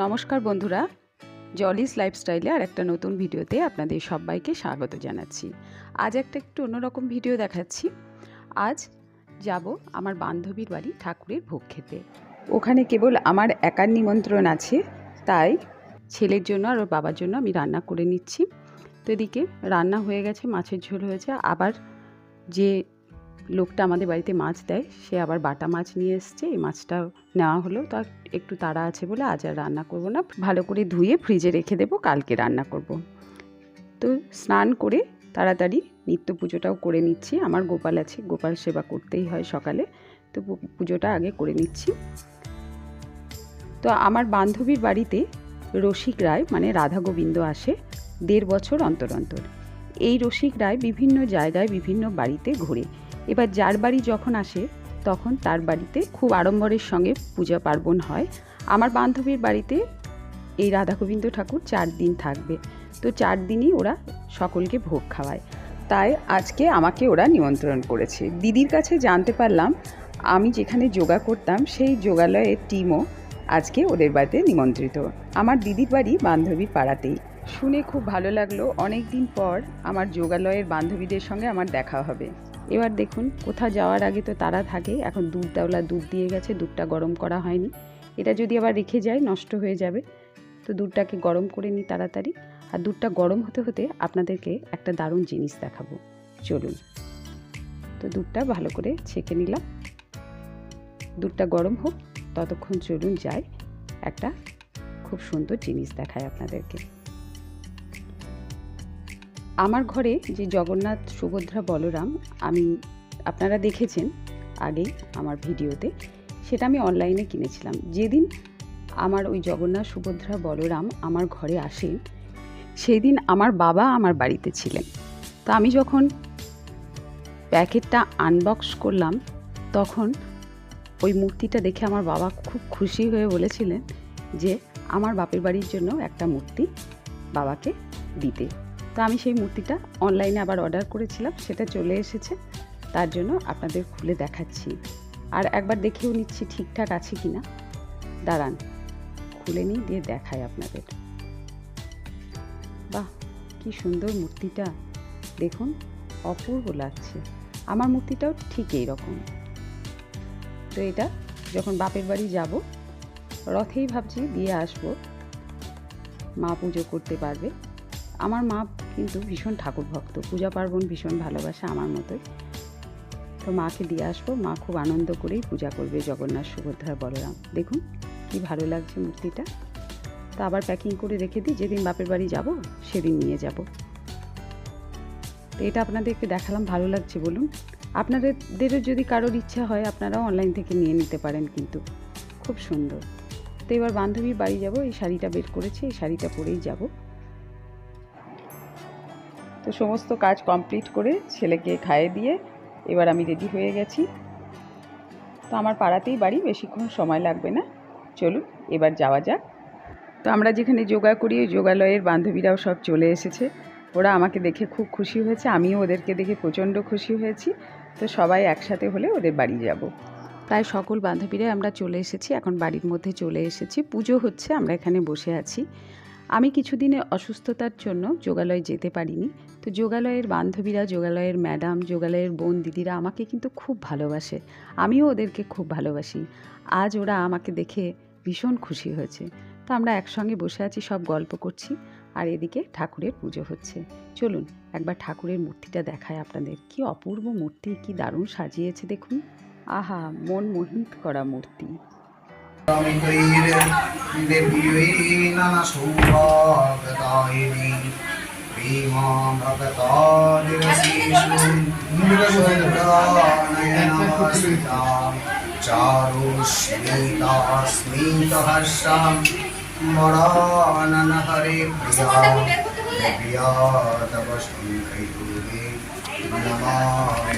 নমস্কার বন্ধুরা জলিস লাইফস্টাইলে আর একটা নতুন ভিডিওতে আপনাদের সবাইকে স্বাগত জানাচ্ছি। আজ একটা একটু অন্যরকম ভিডিও দেখাচ্ছি। আজ যাব আমার বান্ধবীর বাড়ি ঠাকুরের ভোগ খেতে। ওখানে কেবল আমার একার নিমন্ত্রণ আছে, তাই ছেলের জন্য আর ওর বাবার জন্য আমি রান্না করে নিচ্ছি। তো এদিকে রান্না হয়ে গেছে, মাছের ঝোল হয়েছে, আবার যে লোকটা আমাদের বাড়িতে মাছ দেয়, সে আবার বাটা মাছ নিয়ে এসছে, এই মাছটা নেওয়া হলো, তা একটু তাড়া আছে বলে আজ আর রান্না করব না, ভালো করে ধুয়ে ফ্রিজে রেখে দেবো, কালকে রান্না করব। তো স্নান করে তাড়াতাড়ি নিত্য পুজোটাও করে নিচ্ছি, আমার গোপাল আছে, গোপাল সেবা করতেই হয় সকালে, তো পুজোটা আগে করে নিচ্ছি। তো আমার বান্ধবীর বাড়িতে রসিক রায় মানে রাধা গোবিন্দ আসে, দেড় বছর অন্তর অন্তর। এই রসিক রায় বিভিন্ন জায়গায় বিভিন্ন বাড়িতে ঘোরে। এবার যার বাড়ি যখন আসে, তখন তার বাড়িতে খুব আড়ম্বরের সঙ্গে পূজা পার্বণ হয়। আমার বান্ধবীর বাড়িতে এই রাধা গোবিন্দ ঠাকুর চার দিন থাকবে। তো চার দিনই ওরা সকলকে ভোগ খাওয়ায়। তাই আজকে আমাকে ওরা নিমন্ত্রণ করেছে। দিদির কাছে জানতে পারলাম, আমি যেখানে যোগা করতাম, সেই যোগালয়ের টিমও আজকে ওদের বাড়িতে নিমন্ত্রিত। আমার দিদির বাড়ি বান্ধবীর পাড়াতেই। শুনে খুব ভালো লাগল। অনেক দিন পর আমার যোগালয়ের বান্ধবীদের সঙ্গে আমার দেখা হবে। এবার দেখুন, কোথাও যাওয়ার আগে তো তারা থাকে, এখন দুধ দেওলা দুধ দিয়ে গেছে, দুধটা গরম করা হয়নি। এটা যদি আবার রেখে যায়, নষ্ট হয়ে যাবে। তো দুধটাকে গরম করে নিই তাড়াতাড়ি। আর দুধটা গরম হতে হতে আপনাদেরকে একটা দারুণ জিনিস দেখাবো। চলুন। তো দুধটা ভালো করে ছেঁকে নিলাম। দুধটা গরম হোক, ততক্ষণ চলুন যাই। একটা খুব সুন্দর জিনিস দেখায় আপনাদেরকে। আমার ঘরে যে জগন্নাথ, সুভদ্রা, বলরাম, আমি, আপনারা দেখেছেন আগেই আমার ভিডিওতে, সেটা আমি অনলাইনে কিনেছিলাম। যেদিন আমার ওই জগন্নাথ, সুভদ্রা, বলরাম আমার ঘরে আসেন সেই দিন আমার বাবা আমার বাড়িতে ছিলেন। তো আমি যখন প্যাকেটটা আনবক্স করলাম, তখন ওই মূর্তিটা দেখে আমার বাবা খুব খুশি হয়ে বলেছিলেন যে, আমার বাপের বাড়ির জন্য একটা মূর্তি বাবাকে দিতে। তো আমি সেই মূর্তিটা অনলাইনে আবার অর্ডার করেছিলাম, সেটা চলে এসেছে। তার জন্য আপনাদের খুলে দেখাচ্ছি। আর একবার দেখেও নিচ্ছি ঠিকঠাক আছে কি না দাঁড়ান, খুলে নিই, দিয়ে দেখাই আপনাদের। বাহ, কি সুন্দর মূর্তিটা। দেখুন, অপূর্ব লাগছে। আমার মূর্তিটাও ঠিক এই রকম তো এটা যখন বাপের বাড়ি যাব, রথেই ভাবছি দিয়ে আসব। মা পুজো করতে পারবে। আমার মা কিন্তু ভীষণ ঠাকুর ভক্ত। পূজা পার্বণ ভীষণ ভালোবাসে আমার মতোই। তো মাকে দিয়ে আসব। মা খুব আনন্দ করেই পূজা করবে জগন্নাথ সুভদ্রা বলরাম। দেখুন কি ভালো লাগছে মূর্তিটা। তা আবার প্যাকিং করে রেখে দিই। যেদিন বাপের বাড়ি যাব, সেদিন নিয়ে যাব। তো এটা আপনাদেরকে দেখালাম। ভালো লাগছে বলুন। আপনাদেরও যদি কারোর ইচ্ছা হয়, আপনারাও অনলাইন থেকে নিয়ে নিতে পারেন কিন্তু। খুব সুন্দর। তো এবার বান্ধবীর বাড়ি যাব। এই শাড়িটা বের করেছি। এই শাড়িটা পরেই যাব। তো সমস্ত কাজ কমপ্লিট করে ছেলেকে খাইয়ে দিয়ে এবার আমি রেডি হয়ে গেছি। তো আমার পাড়াতেই বাড়ি, বেশিক্ষণ সময় লাগবে না। চলুন, এবার যাওয়া যাক। তো আমরা যেখানে যোগা করি, ওই যোগালয়ের বান্ধবীরাও সব চলে এসেছে। ওরা আমাকে দেখে খুব খুশি হয়েছে, আমিও ওদেরকে দেখে প্রচণ্ড খুশি হয়েছি। তো সবাই একসাথে হলে ওদের বাড়ি যাব। তাই সকল বান্ধবীরাই আমরা চলে এসেছি, এখন বাড়ির মধ্যে চলে এসেছি। পুজো হচ্ছে, আমরা এখানে বসে আছি। আমি কিছুদিনে অসুস্থতার জন্য যোগালয় যেতে পারিনি। তো যোগালয়ের বান্ধবীরা, যোগালয়ের ম্যাডাম, যোগালয়ের বোন দিদিরা আমাকে কিন্তু খুব ভালোবাসে। আমিও ওদেরকে খুব ভালোবাসি। আজ ওরা আমাকে দেখে ভীষণ খুশি হয়েছে। তো আমরা একসঙ্গে বসে আছি, সব গল্প করছি আর এদিকে ঠাকুরের পুজো হচ্ছে। চলুন একবার ঠাকুরের মূর্তিটা দেখায় আপনাদের। কি অপূর্ব মূর্তি, কি দারুণ সাজিয়েছে দেখুন। আহা, মন মোহিত করা মূর্তি। चारु स्मिता स्मितहर्षां वराननहरे प्रिया दिव्या तव शङ्खैर्ये नमामि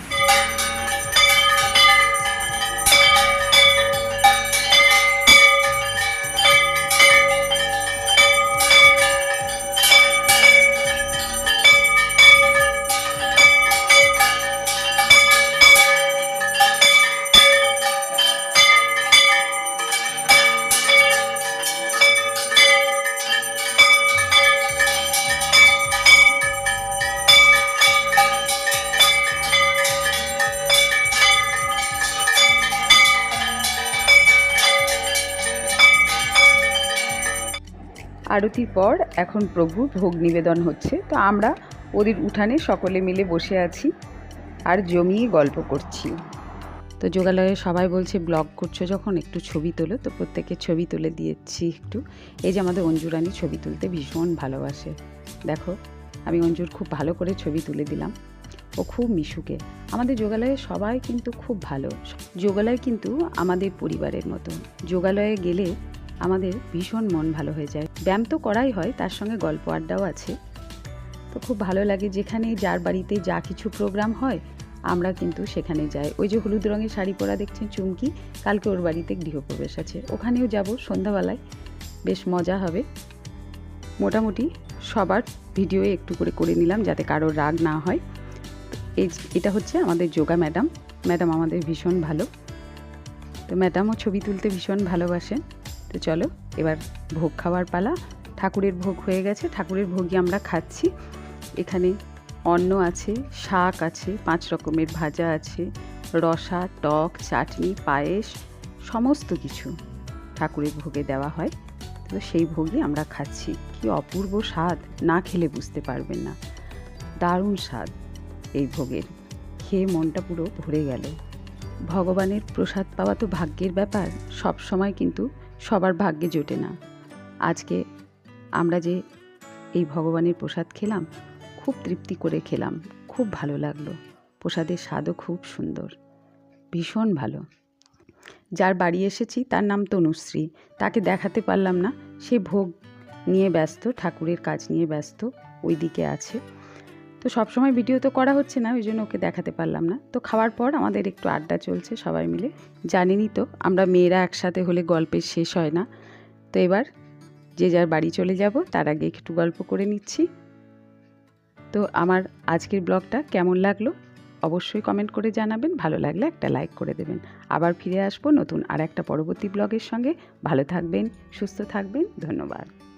আরতির পর এখন প্রভুর ভোগ নিবেদন হচ্ছে। তো আমরা ওদের উঠানে সকলে মিলে বসে আছি আর জমিয়ে গল্প করছি। তো যোগালয়ে সবাই বলছে, ব্লগ করছ যখন একটু ছবি তোলো। তো প্রত্যেকের ছবি তুলে দিয়েছি একটু। এই যে আমাদের অঞ্জুরানি ছবি তুলতে ভীষণ ভালোবাসে। দেখো, আমি অঞ্জুর খুব ভালো করে ছবি তুলে দিলাম। ও খুব মিশুকে। আমাদের যোগালয়ে সবাই কিন্তু খুব ভালো। যোগালয় কিন্তু আমাদের পরিবারের মতো। যোগালয়ে গেলে আমাদের ভীষণ মন ভালো হয়ে যায়। ব্যায়াম তো করাই হয়, তার সঙ্গে গল্প আড্ডাও আছে। তো খুব ভালো লাগে যেখানে যার বাড়িতে যা কিছু প্রোগ্রাম হয়, আমরা কিন্তু সেখানে যাই। ওই যে হলুদ রঙের শাড়ি পরা দেখছেন চুমকি, কালকে ওর বাড়িতে গৃহপ্রবেশ আছে। ওখানেও যাব সন্ধ্যাবেলায়। বেশ মজা হবে। মোটামুটি সবার ভিডিও একটু করে করে নিলাম যাতে কারোর রাগ না হয়। এই এটা হচ্ছে আমাদের যোগা ম্যাডাম। ম্যাডাম আমাদের ভীষণ ভালো। তো ম্যাডামও ছবি তুলতে ভীষণ ভালোবাসেন। তো চলো, এবার ভোগ খাওয়ার পালা। ঠাকুরের ভোগ হয়ে গেছে, ঠাকুরের ভোগই আমরা খাচ্ছি। এখানে অন্ন আছে, শাক আছে, পাঁচ রকমের ভাজা আছে, রসা, টক, চাটনি, পায়েস, সমস্ত কিছু ঠাকুরের ভোগে দেওয়া হয়। তো সেই ভোগই আমরা খাচ্ছি। কি অপূর্ব স্বাদ, না খেলে বুঝতে পারবেন না। দারুণ স্বাদ এই ভোগের। খেয়ে মনটা পুরো ভরে গেল। ভগবানের প্রসাদ পাওয়া তো ভাগ্যের ব্যাপার সব সময় কিন্তু সবার ভাগ্যে জোটে না। আজকে আমরা যে এই ভগবানের প্রসাদ খেলাম, খুব তৃপ্তি করে খেলাম, খুব ভালো লাগল। প্রসাদের স্বাদও খুব সুন্দর, ভীষণ ভালো। যার বাড়ি এসেছি তার নাম তনুশ্রী, তাকে দেখাতে পারলাম না। সে ভোগ নিয়ে ব্যস্ত, ঠাকুরের কাজ নিয়ে ব্যস্ত ওই দিকে আছে। তো সবসময় ভিডিও তো করা হচ্ছে না, ওই জন্য ওকে দেখাতে পারলাম না। তো খাওয়ার পর আমাদের একটু আড্ডা চলছে সবাই মিলে। জানেনই তো, আমরা মেয়েরা একসাথে হলে গল্পের শেষ হয় না। তো এবার যে যার বাড়ি চলে যাব, তার আগে একটু গল্প করে নিচ্ছি। তো আমার আজকের ব্লগটা কেমন লাগল? অবশ্যই কমেন্ট করে জানাবেন। ভালো লাগলে একটা লাইক করে দেবেন। আবার ফিরে আসব নতুন আর একটা পরবর্তী ব্লগের সঙ্গে। ভালো থাকবেন, সুস্থ থাকবেন। ধন্যবাদ।